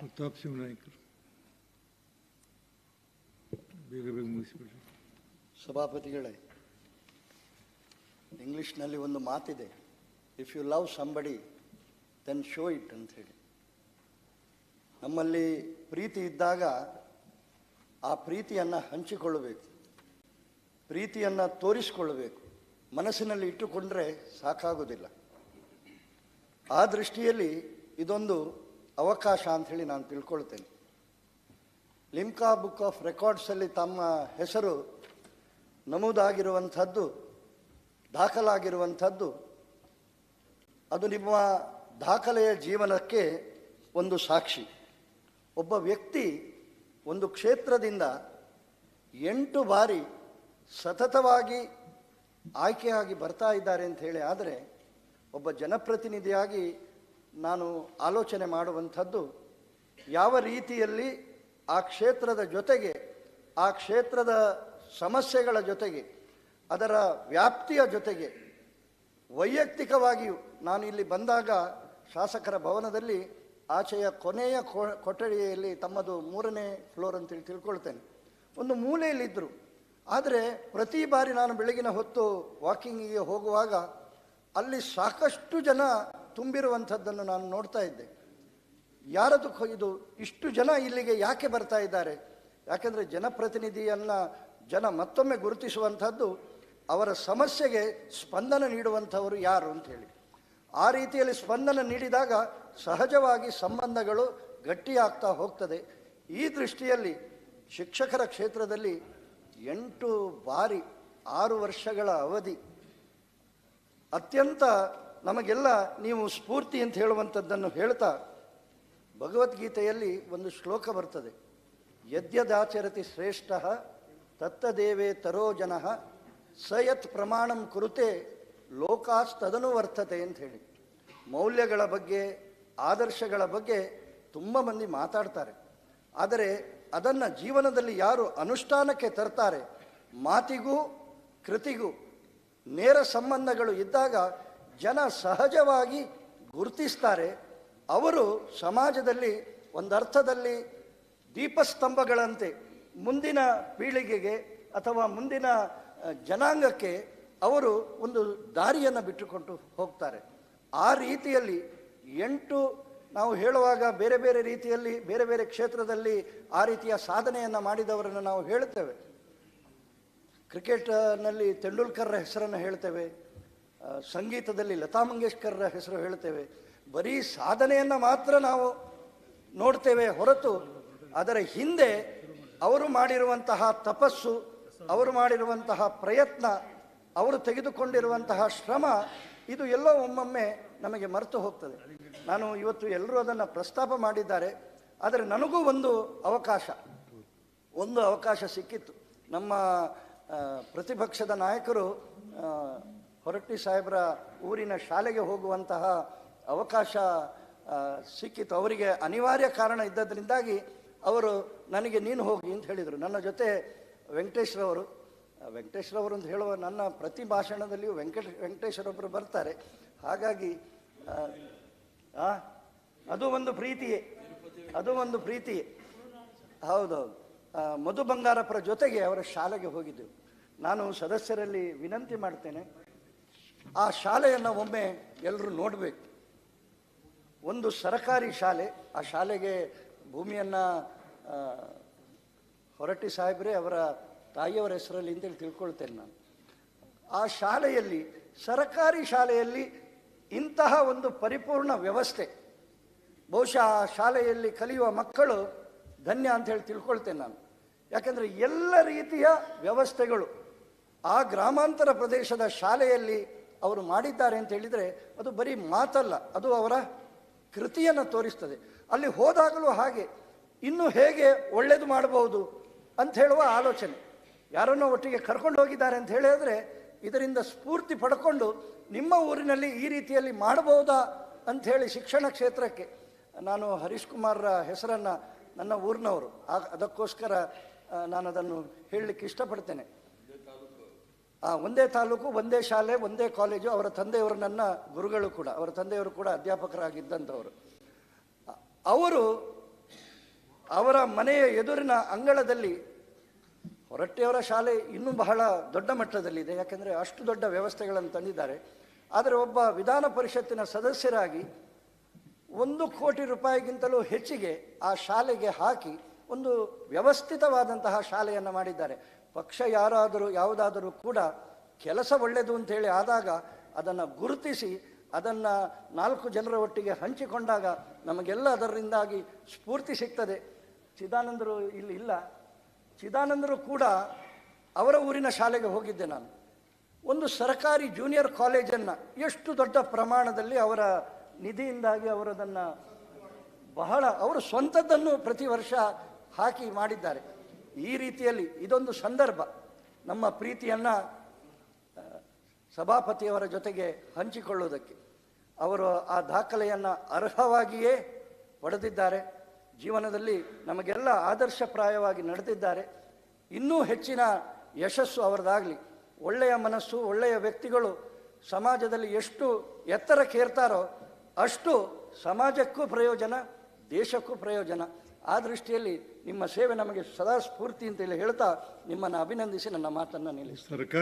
ಪ್ರತಾಪ್ ಸಿಂಗ್ ಬೇಗ ಸಭಾಪತಿಗಳೇ, ಇಂಗ್ಲಿಷ್ನಲ್ಲಿ ಒಂದು ಮಾತಿದೆ. If you love somebody then show it ಅಂತ ಹೇಳಿ. ನಮ್ಮಲ್ಲಿ ಪ್ರೀತಿ ಇದ್ದಾಗ ಆ ಪ್ರೀತಿಯನ್ನು ಹಂಚಿಕೊಳ್ಳಬೇಕು. ಪ್ರೀತಿಯನ್ನು ತೋರಿಸಿಕೊಳ್ಳಬೇಕು ಮನಸ್ಸಿನಲ್ಲಿ ಇಟ್ಟುಕೊಂಡ್ರೆ ಸಾಕಾಗೋದಿಲ್ಲ. ಆ ದೃಷ್ಟಿಯಲ್ಲಿ ಇದೊಂದು ಅವಕಾಶ ಅಂಥೇಳಿ ನಾನು ತಿಳ್ಕೊಳ್ತೇನೆ. ಲಿಮ್ಕಾ ಬುಕ್ ಆಫ್ ರೆಕಾರ್ಡ್ಸಲ್ಲಿ ತಮ್ಮ ಹೆಸರು ನಮೂದಾಗಿರುವಂಥದ್ದು, ದಾಖಲಾಗಿರುವಂಥದ್ದು, ಅದು ನಿಮ್ಮ ದಾಖಲೆಯ ಜೀವನಕ್ಕೆ ಒಂದು ಸಾಕ್ಷಿ. ಒಬ್ಬ ವ್ಯಕ್ತಿ ಒಂದು ಕ್ಷೇತ್ರದಿಂದ ಎಂಟು ಬಾರಿ ಸತತವಾಗಿ ಆಯ್ಕೆಯಾಗಿ ಬರ್ತಾ ಇದ್ದಾರೆ ಅಂತ ಹೇಳಿ ಆದರೆ, ಒಬ್ಬ ಜನಪ್ರತಿನಿಧಿಯಾಗಿ ನಾನು ಆಲೋಚನೆ ಮಾಡುವಂಥದ್ದು ಯಾವ ರೀತಿಯಲ್ಲಿ ಆ ಕ್ಷೇತ್ರದ ಜೊತೆಗೆ, ಆ ಕ್ಷೇತ್ರದ ಸಮಸ್ಯೆಗಳ ಜೊತೆಗೆ, ಅದರ ವ್ಯಾಪ್ತಿಯ ಜೊತೆಗೆ ವೈಯಕ್ತಿಕವಾಗಿಯೂ ನಾನು ಇಲ್ಲಿ ಬಂದಾಗ ಶಾಸಕರ ಭವನದಲ್ಲಿ ಆಚೆಯ ಕೊನೆಯ ಕೊಠಡಿಯಲ್ಲಿ ತಮ್ಮದು ಮೂರನೇ ಫ್ಲೋರ್ ಅಂತೇಳಿ ತಿಳ್ಕೊಳ್ತೇನೆ. ಒಂದು ಮೂಲೆಯಲ್ಲಿದ್ದರು. ಆದರೆ ಪ್ರತಿ ಬಾರಿ ನಾನು ಬೆಳಗಿನ ಹೊತ್ತು ವಾಕಿಂಗಿಗೆ ಹೋಗುವಾಗ ಅಲ್ಲಿ ಸಾಕಷ್ಟು ಜನ ತುಂಬಿರುವಂಥದ್ದನ್ನು ನಾನು ನೋಡ್ತಾ ಇದ್ದೆ. ಯಾರದು ಇದು ಇಷ್ಟು ಜನ ಇಲ್ಲಿಗೆ ಯಾಕೆ ಬರ್ತಾ ಇದ್ದಾರೆ? ಯಾಕೆಂದರೆ ಜನಪ್ರತಿನಿಧಿಯನ್ನು ಜನ ಮತ್ತೊಮ್ಮೆ ಗುರುತಿಸುವಂಥದ್ದು ಅವರ ಸಮಸ್ಯೆಗೆ ಸ್ಪಂದನ ನೀಡುವಂಥವರು ಯಾರು ಅಂತ ಹೇಳಿ. ಆ ರೀತಿಯಲ್ಲಿ ಸ್ಪಂದನ ನೀಡಿದಾಗ ಸಹಜವಾಗಿ ಸಂಬಂಧಗಳು ಗಟ್ಟಿಯಾಗ್ತಾ ಹೋಗ್ತದೆ. ಈ ದೃಷ್ಟಿಯಲ್ಲಿ ಶಿಕ್ಷಕರ ಕ್ಷೇತ್ರದಲ್ಲಿ ಎಂಟು ಬಾರಿ ಆರು ವರ್ಷಗಳ ಅವಧಿ ಅತ್ಯಂತ ನಮಗೆಲ್ಲ ನೀವು ಸ್ಫೂರ್ತಿ ಅಂತ ಹೇಳುವಂಥದ್ದನ್ನು ಹೇಳ್ತಾ ಭಗವದ್ಗೀತೆಯಲ್ಲಿ ಒಂದು ಶ್ಲೋಕ ಬರ್ತದೆ. ಯದ್ಯದಾಚರತಿ ಶ್ರೇಷ್ಠ, ತತ್ತದೇವೇ ತರೋ ಜನ, ಸಯತ್ ಪ್ರಮಾಣಂ ಕುರುತೆ, ಲೋಕಾಸ್ತದನು ವರ್ತತೆ ಅಂತ ಹೇಳಿ. ಮೌಲ್ಯಗಳ ಬಗ್ಗೆ, ಆದರ್ಶಗಳ ಬಗ್ಗೆ ತುಂಬ ಮಂದಿ ಮಾತಾಡ್ತಾರೆ. ಆದರೆ ಅದನ್ನು ಜೀವನದಲ್ಲಿ ಯಾರು ಅನುಷ್ಠಾನಕ್ಕೆ ತರ್ತಾರೆ? ಮಾತಿಗೂ, ಕೃತಿಗೂ, ನೇರ ಸಂಬಂಧಗಳು ಇದ್ದಾಗ ಜನ ಸಹಜವಾಗಿ ಗುರುತಿಸ್ತಾರೆ. ಅವರು ಸಮಾಜದಲ್ಲಿ ಒಂದು ಅರ್ಥದಲ್ಲಿ ದೀಪಸ್ತಂಭಗಳಂತೆ ಮುಂದಿನ ಪೀಳಿಗೆಗೆ ಅಥವಾ ಮುಂದಿನ ಜನಾಂಗಕ್ಕೆ ಅವರು ಒಂದು ದಾರಿಯನ್ನು ಬಿಟ್ಟುಕೊಂಡು ಹೋಗ್ತಾರೆ. ಆ ರೀತಿಯಲ್ಲಿ ಎಂಟು ನಾವು ಹೇಳುವಾಗ ಬೇರೆ ಬೇರೆ ರೀತಿಯಲ್ಲಿ, ಬೇರೆ ಬೇರೆ ಕ್ಷೇತ್ರದಲ್ಲಿ ಆ ರೀತಿಯ ಸಾಧನೆಯನ್ನು ಮಾಡಿದವರನ್ನು ನಾವು ಹೇಳ್ತೇವೆ ಕ್ರಿಕೆಟ್ನಲ್ಲಿ ತೆಂಡೂಲ್ಕರ್ರ ಹೆಸರನ್ನು ಹೇಳ್ತೇವೆ. ಸಂಗೀತದಲ್ಲಿ ಲತಾ ಮಂಗೇಶ್ಕರ್ರ ಹೆಸರು ಹೇಳ್ತೇವೆ. ಬರೀ ಸಾಧನೆಯನ್ನು ಮಾತ್ರ ನಾವು ನೋಡ್ತೇವೆ ಹೊರತು ಅದರ ಹಿಂದೆ ಅವರು ಮಾಡಿರುವಂತಹ ತಪಸ್ಸು, ಅವರು ಮಾಡಿರುವಂತಹ ಪ್ರಯತ್ನ, ಅವರು ತೆಗೆದುಕೊಂಡಿರುವಂತಹ ಶ್ರಮ, ಇದು ಎಲ್ಲೋ ಒಮ್ಮೊಮ್ಮೆ ನಮಗೆ ಮರೆತು ಹೋಗ್ತದೆ. ನಾನು ಇವತ್ತು ಎಲ್ಲರೂ ಅದನ್ನು ಪ್ರಸ್ತಾಪ ಮಾಡಿದ್ದಾರೆ. ಆದರೆ ನನಗೂ ಒಂದು ಅವಕಾಶ. ಒಂದು ಅವಕಾಶ ಸಿಕ್ಕಿತ್ತು. ನಮ್ಮ ಪ್ರತಿಪಕ್ಷದ ನಾಯಕರು ಹೊರಟ್ಟಿ ಸಾಹೇಬರ ಊರಿನ ಶಾಲೆಗೆ ಹೋಗುವಂತಹ ಅವಕಾಶ ಸಿಕ್ಕಿತು. ಅವರಿಗೆ ಅನಿವಾರ್ಯ ಕಾರಣ ಇದ್ದದ್ರಿಂದಾಗಿ ಅವರು ನನಗೆ ನೀನು ಹೋಗಿ ಅಂತ ಹೇಳಿದರು. ನನ್ನ ಜೊತೆ ವೆಂಕಟೇಶ್ರವರು ವೆಂಕಟೇಶ್ರವರು ಅಂತ ಹೇಳುವ ನನ್ನ ಪ್ರತಿ ಭಾಷಣದಲ್ಲಿಯೂ ವೆಂಕಟ ವೆಂಕಟೇಶ್ವರೊಬ್ಬರು ಬರ್ತಾರೆ. ಹಾಗಾಗಿ ಅದು ಒಂದು ಪ್ರೀತಿಯೇ, ಅದು ಒಂದು ಪ್ರೀತಿಯೇ. ಹೌದೌದು. ಮಧು ಬಂಗಾರಪ್ಪರ ಜೊತೆಗೆ ಅವರ ಶಾಲೆಗೆ ಹೋಗಿದ್ದೆವು ನಾನು ಸದಸ್ಯರಲ್ಲಿ ವಿನಂತಿ ಮಾಡ್ತೇನೆ. ಆ ಶಾಲೆಯನ್ನು ಒಮ್ಮೆ ಎಲ್ಲರೂ ನೋಡಬೇಕು. ಒಂದು ಸರಕಾರಿ ಶಾಲೆ, ಆ ಶಾಲೆಗೆ ಭೂಮಿಯನ್ನು ಹೊರಟ್ಟಿ ಸಾಹೇಬ್ರೆ ಅವರ ತಾಯಿಯವರ ಹೆಸರಲ್ಲಿ ಅಂತೇಳಿ ತಿಳ್ಕೊಳ್ತೇನೆ ನಾನು. ಆ ಶಾಲೆಯಲ್ಲಿ, ಸರಕಾರಿ ಶಾಲೆಯಲ್ಲಿ ಇಂತಹ ಒಂದು ಪರಿಪೂರ್ಣ ವ್ಯವಸ್ಥೆ, ಬಹುಶಃ ಆ ಶಾಲೆಯಲ್ಲಿ ಕಲಿಯುವ ಮಕ್ಕಳು ಧನ್ಯ ಅಂತ ಹೇಳಿ ತಿಳ್ಕೊಳ್ತೇನೆ ನಾನು. ಯಾಕೆಂದರೆ ಎಲ್ಲ ರೀತಿಯ ವ್ಯವಸ್ಥೆಗಳು ಆ ಗ್ರಾಮಾಂತರ ಪ್ರದೇಶದ ಶಾಲೆಯಲ್ಲಿ ಅವರು ಮಾಡಿದ್ದಾರೆ ಅಂತ ಹೇಳಿದರೆ ಅದು ಬರೀ ಮಾತಲ್ಲ, ಅದು ಅವರ ಕೃತಿಯನ್ನು ತೋರಿಸ್ತದೆ. ಅಲ್ಲಿ ಹೋದಾಗಲೂ ಹಾಗೆ, ಇನ್ನು ಹೇಗೆ ಒಳ್ಳೆಯದು ಮಾಡಬಹುದು ಅಂತ ಹೇಳುವ ಆಲೋಚನೆ. ಯಾರನ್ನೋ ಒಟ್ಟಿಗೆ ಕರ್ಕೊಂಡು ಹೋಗಿದ್ದಾರೆ ಅಂತ ಹೇಳಿದ್ರೆ, ಇದರಿಂದ ಸ್ಫೂರ್ತಿ ಪಡ್ಕೊಂಡು ನಿಮ್ಮ ಊರಿನಲ್ಲಿ ಈ ರೀತಿಯಲ್ಲಿ ಮಾಡಬಹುದಾ ಅಂಥೇಳಿ ಶಿಕ್ಷಣ ಕ್ಷೇತ್ರಕ್ಕೆ ನಾನು ಹರೀಶ್ ಕುಮಾರ್ರ ಹೆಸರನ್ನು ನನ್ನ ಊರಿನವರು. ಅದಕ್ಕೋಸ್ಕರ ನಾನು ಅದನ್ನು ಹೇಳಲಿಕ್ಕೆ ಇಷ್ಟಪಡ್ತೇನೆ. ಆ, ಒಂದೇ ತಾಲೂಕು ಒಂದೇ ಶಾಲೆ ಒಂದೇ ಕಾಲೇಜು ಅವರ ತಂದೆಯವರು ನನ್ನ ಗುರುಗಳು ಕೂಡ ಅವರ ತಂದೆಯವರು ಕೂಡ ಅಧ್ಯಾಪಕರಾಗಿದ್ದಂಥವರು. ಅವರು ಅವರ ಮನೆಯ ಎದುರಿನ ಅಂಗಳದಲ್ಲಿ ಹೊರಟ್ಟಿಯವರ ಶಾಲೆ ಇನ್ನೂ ಬಹಳ ದೊಡ್ಡ ಮಟ್ಟದಲ್ಲಿದೆ ಯಾಕೆಂದರೆ ಅಷ್ಟು ದೊಡ್ಡ ವ್ಯವಸ್ಥೆಗಳನ್ನು ತಂದಿದ್ದಾರೆ. ಆದರೆ ಒಬ್ಬ ವಿಧಾನ ಪರಿಷತ್ತಿನ ಸದಸ್ಯರಾಗಿ ಒಂದು ಕೋಟಿ ರೂಪಾಯಿಗಿಂತಲೂ ಹೆಚ್ಚಿಗೆ ಆ ಶಾಲೆಗೆ ಹಾಕಿ ಒಂದು ವ್ಯವಸ್ಥಿತವಾದಂತಹ ಶಾಲೆಯನ್ನು ಮಾಡಿದ್ದಾರೆ. ಪಕ್ಷ ಯಾರಾದರೂ, ಯಾವುದಾದರೂ ಕೂಡ ಕೆಲಸ ಒಳ್ಳೆಯದು ಅಂತೇಳಿ ಆದಾಗ ಅದನ್ನು ಗುರುತಿಸಿ ಅದನ್ನು ನಾಲ್ಕು ಜನರ ಒಟ್ಟಿಗೆ ಹಂಚಿಕೊಂಡಾಗ ನಮಗೆಲ್ಲ ಅದರಿಂದಾಗಿ ಸ್ಫೂರ್ತಿ ಸಿಗ್ತದೆ. ಚಿದಾನಂದರು ಇಲ್ಲಿ ಇಲ್ಲ. ಚಿದಾನಂದರು ಕೂಡ ಅವರ ಊರಿನ ಶಾಲೆಗೆ ಹೋಗಿದ್ದೆ ನಾನು. ಒಂದು ಸರ್ಕಾರಿ ಜೂನಿಯರ್ ಕಾಲೇಜನ್ನು ಎಷ್ಟು ದೊಡ್ಡ ಪ್ರಮಾಣದಲ್ಲಿ ಅವರ ನಿಧಿಯಿಂದಾಗಿ ಅವರದನ್ನು ಬಹಳ, ಅವರು ಸ್ವಂತದ್ದನ್ನು ಪ್ರತಿ ವರ್ಷ ಹಾಕಿ ಮಾಡಿದ್ದಾರೆ. ಈ ರೀತಿಯಲ್ಲಿ ಇದೊಂದು ಸಂದರ್ಭ. ನಮ್ಮ ಪ್ರೀತಿಯನ್ನು ಸಭಾಪತಿಯವರ ಜೊತೆಗೆ ಹಂಚಿಕೊಳ್ಳುವುದಕ್ಕೆ. ಅವರು ಆ ದಾಖಲೆಯನ್ನು ಅರ್ಹವಾಗಿಯೇ ಪಡೆದಿದ್ದಾರೆ. ಜೀವನದಲ್ಲಿ ನಮಗೆಲ್ಲ ಆದರ್ಶಪ್ರಾಯವಾಗಿ ನಡೆದಿದ್ದಾರೆ. ಇನ್ನೂ ಹೆಚ್ಚಿನ ಯಶಸ್ಸು ಅವರದಾಗಲಿ. ಒಳ್ಳೆಯ ಮನಸ್ಸು, ಒಳ್ಳೆಯ ವ್ಯಕ್ತಿಗಳು ಸಮಾಜದಲ್ಲಿ ಎಷ್ಟು ಎತ್ತರಕ್ಕೇರ್ತಾರೋ ಅಷ್ಟು ಸಮಾಜಕ್ಕೂ ಪ್ರಯೋಜನ, ದೇಶಕ್ಕೂ ಪ್ರಯೋಜನ. ಆ ದೃಷ್ಟಿಯಲ್ಲಿ ನಿಮ್ಮ ಸೇವೆ ನಮಗೆ ಸದಾ ಸ್ಫೂರ್ತಿ ಅಂತೇಳಿ ಹೇಳ್ತಾ ನಿಮ್ಮನ್ನು ಅಭಿನಂದಿಸಿ ನನ್ನ ಮಾತನ್ನು ನಿಲ್ಲಿಸ್ತೀನಿ. ಸರ್ಕಾರ